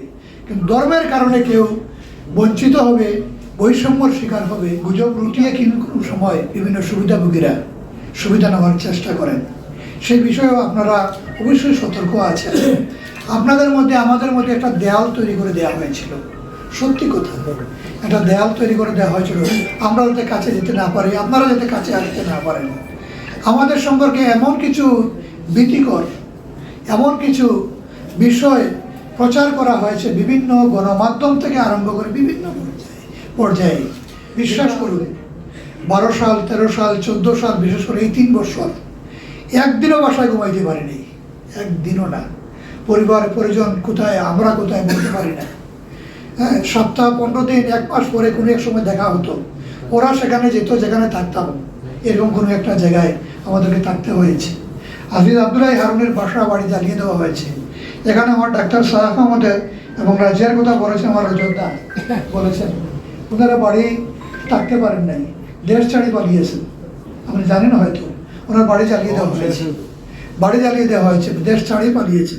হবে। কিন্তু ধর্মের কারণে কেউ বঞ্চিত হবে, বৈষম্যর শিকার হবে, গুজব রুটিয়ে কিন্তু কোনো সময় বিভিন্ন সুবিধাভোগীরা সুবিধা নেওয়ার চেষ্টা করেন। সেই বিষয়েও আপনারা অবশ্যই সতর্ক আছেন। আপনাদের মধ্যে, আমাদের মধ্যে একটা দেয়াল তৈরি করে দেওয়া হয়েছিল। সত্যি কথা। একটা দেয়াল তৈরি করে দেওয়া হয়েছিল। আমরা যাতে কাছে যেতে না পারি, আপনারা যাতে কাছে আসতে না পারেন। আমাদের সম্পর্কে এমন কিছু ভীতিকর, এমন কিছু বিষয় প্রচার করা হয়েছে বিভিন্ন গণমাধ্যম থেকে আরম্ভ করে বিভিন্ন পর্যায়ে। পর্যায়ে বিশ্বাস করুন, বারো সাল, তেরো সাল, চোদ্দ সাল, বিশেষ করে এই তিন বছর, একদিনও বাসায় ঘুমাইতে পারিনি। একদিনও না। পরিবার, পরিজন কোথায়, আমরা কোথায় বলতে পারি না। হ্যাঁ সপ্তাহ পনেরো দিন, এক মাস পরে কোনো এক সময় দেখা হতো। ওরা সেখানে যেত, যেখানে থাকতাম। এরকম কোনো একটা জায়গায় আমাদেরকে থাকতে হয়েছে। আজিজ আবদুল্লাহ হারুনের বাসা বাড়ি জ্বালিয়ে দেওয়া হয়েছে। এখানে আমার ডাক্তার সাহাফ আহমদের এবং রাজিয়ার কথা বলেছে আমার যোদ্ধা বলেছেন। ওনারা বাড়ি থাকতে পারেন নাই। দেশ ছাড়ি পালিয়েছেন। আপনি জানেন হয়তো। ওনার বাড়ি জ্বালিয়ে দেওয়া হয়েছে। বাড়ি জ্বালিয়ে দেওয়া হয়েছে। দেশ ছাড়ি পালিয়েছে।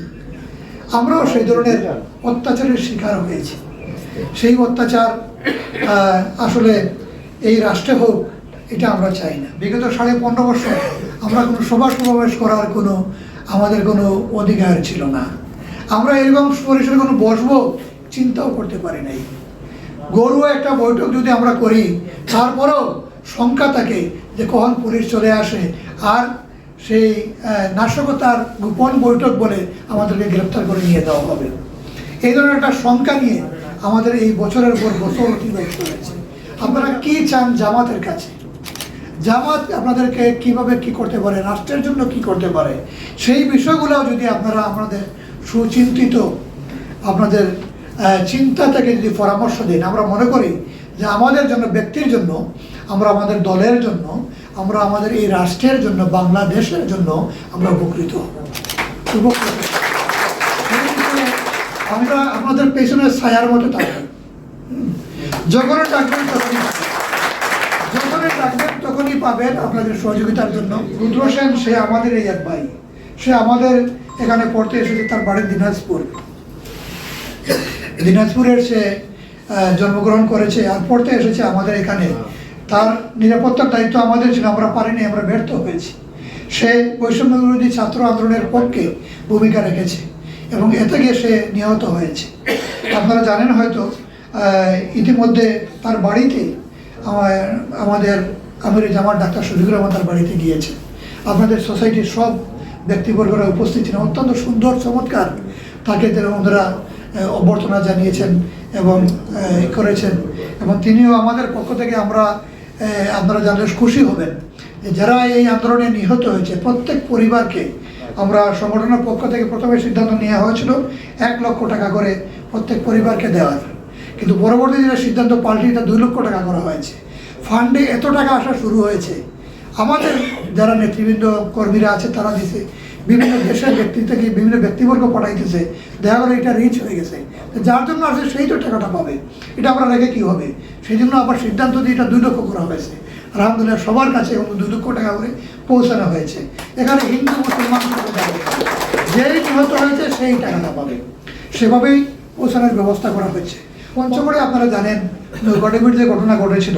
আমরাও সেই ধরনের অত্যাচারের শিকার হয়েছি। সেই অত্যাচার আসলে এই রাষ্ট্রে হোক এটা আমরা চাই না। বিগত সাড়ে পনেরো বছর আমরা কোনো সভা সমাবেশ করার কোনো আমাদের কোনো অধিকার ছিল না। আমরা এরকম পরিসরে কোনো বসবো? চিন্তাও করতে পারি নাই। গরু একটা বৈঠক যদি আমরা করি, তারপরেও শঙ্কা থাকে যে কখন পুলিশ চলে আসে। আর সেই নাশকতার গোপন বৈঠক বলে আমাদেরকে গ্রেপ্তার করে নিয়ে দেওয়া হবে। এই ধরনের একটা শঙ্কা নিয়ে আমাদের এই বছরের পর বছর অতিবাহিত হয়েছে। আপনারা কি চান জামাতের কাছে? জামাত আপনাদেরকে কীভাবে কি করতে পারে, রাষ্ট্রের জন্য কি করতে পারে? সেই বিষয়গুলো যদি আপনারা আমাদের সুচিন্তিত আপনাদের চিন্তা থেকে যদি পরামর্শ দিন, আমরা মনে করি যে আমাদের জন্য, ব্যক্তির জন্য, আমরা আমাদের দলের জন্য, আমরা আমাদের এই রাষ্ট্রের জন্য, বাংলাদেশের জন্য আমরা উপকৃত হব আমরা আপনাদের পেছনে ছায়ার মতো থাকবেন। যখনই ডাকবেন তখনই। যখনই ডাকবেন তখনই পাবেন আপনাদের সহযোগিতার জন্য রুদ্র সেন সে আমাদের এই এক ভাই সে আমাদের এখানে পড়তে এসেছে তার বাড়ি দিনাজপুর। দিনাজপুরের সে জন্মগ্রহণ করেছে আর পড়তে এসেছে আমাদের এখানে। তার নিরাপত্তার দায়িত্ব আমাদের ছিল, আমরা পারিনি, আমরা ব্যর্থ হয়েছি। সে বৈষম্য বিরোধী ছাত্র আন্দোলনের পক্ষে ভূমিকা রেখেছে এবং এতে গিয়ে সে নিহত হয়েছে। আপনারা জানেন হয়তো ইতিমধ্যে তার বাড়িতে আমাদের আমির জামার ডাক্তার শফিকুর রহমান তার বাড়িতে গিয়েছে। আপনাদের সোসাইটির সব ব্যক্তিবর্গরা উপস্থিত ছিলেন। অত্যন্ত সুন্দর, চমৎকার তাকে ওনারা অভ্যর্থনা জানিয়েছেন এবং করেছেন। এবং তিনিও আমাদের পক্ষ থেকে আমরা আপনারা জানলে খুশি হবেন যারা এই আন্দোলনে নিহত হয়েছে, প্রত্যেক পরিবারকে আমরা সংগঠনের পক্ষ থেকে প্রথমে সিদ্ধান্ত নেওয়া হয়েছিল, এক লক্ষ টাকা করে প্রত্যেক পরিবারকে দেওয়ার। কিন্তু পরবর্তী দিনে সিদ্ধান্ত পাল্টিয়ে তা দুই লক্ষ টাকা করা হয়েছে। ফান্ডে এত টাকা আসা শুরু হয়েছে আমাদের যারা নেতৃবৃন্দ কর্মীরা আছে, তারা দিছে। বিভিন্ন দেশের ব্যক্তি থেকে বিভিন্ন ব্যক্তিবর্গ পাঠাইতেছে। দেখা গেলো এটা রিচ হয়ে গেছে। যার জন্য আসে সেই তো টাকাটা পাবে। এটা আমরা রেখে কী হবে? সেই জন্য আবার সিদ্ধান্ত দিয়ে এটা দুই লক্ষ করা হয়েছে। আলহামদুলিল্লাহ সবার কাছে এবং দুই লক্ষ টাকা করে পৌঁছানো হয়েছে। এখানে হিন্দু, মুসলমান। যেই নিহত হয়েছে, সেই টাকাটা পাবে। সেভাবেই পৌঁছানোর ব্যবস্থা করা হয়েছে। পঞ্চগড়ে আপনারা জানেন নৌকাডুবির যে ঘটনা ঘটেছিল,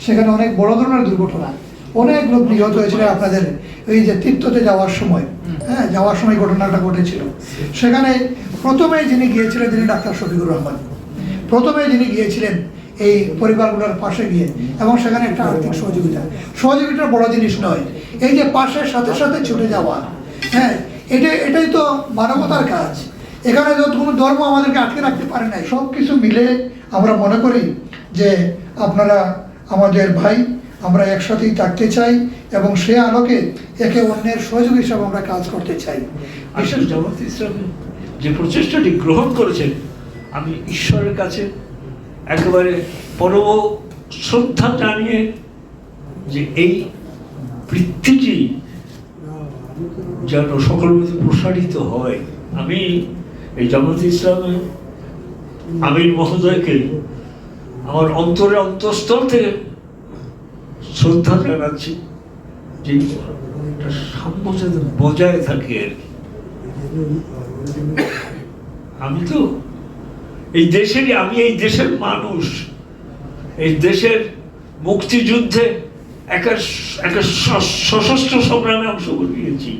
সেখানে অনেক বড় ধরনের দুর্ঘটনা। অনেক লোক নিহত হয়েছিল আপনাদের এই যে তীর্থতে যাওয়ার সময়। হ্যাঁ যাওয়ার সময় ঘটনাটা ঘটেছিল। সেখানে প্রথমে যিনি গিয়েছিলেন তিনি ডাক্তার শফিকুর রহমান। প্রথমে যিনি গিয়েছিলেন এই পরিবারগুলোর পাশে গিয়ে এবং সেখানে একটা আর্থিক সহযোগিতা। সহযোগিতা বড় জিনিস নয় এই যে পাশের সাথে সাথে ছুটে যাওয়া। হ্যাঁ এটা এটাই তো মানবতার কাজ। এখানে যত কোনো ধর্ম আমাদেরকে আটকে রাখতে পারে না সব কিছু মিলে আমরা মনে করি যে আপনারা আমাদের ভাই আমরা একসাথেই থাকতে চাই এবং সে আলোকে একে অন্যের সহযোগ হিসাবে আমরা কাজ করতে চাই। বিশেষ জামাত ইসলাম যে প্রচেষ্টাটি গ্রহণ করেছেন আমি ঈশ্বরের কাছে একেবারে পরম শ্রদ্ধা জানিয়ে যে এই বৃত্তিটি যেন সকলের মধ্যে প্রসারিত হয়। আমি এই জামাত ইসলামের আমির মহোদয়কে আমার অন্তরে অন্তঃস্থল থেকে শ্রদ্ধা জানাচ্ছি যে একটা সাম্য যাতে বজায় থাকে আর কি। আমি তো এই দেশেরই, আমি এই দেশের মানুষ। এই দেশের মুক্তিযুদ্ধে একটা একটা সশস্ত্র সংগ্রামে অংশগ্রহণ নিয়েছি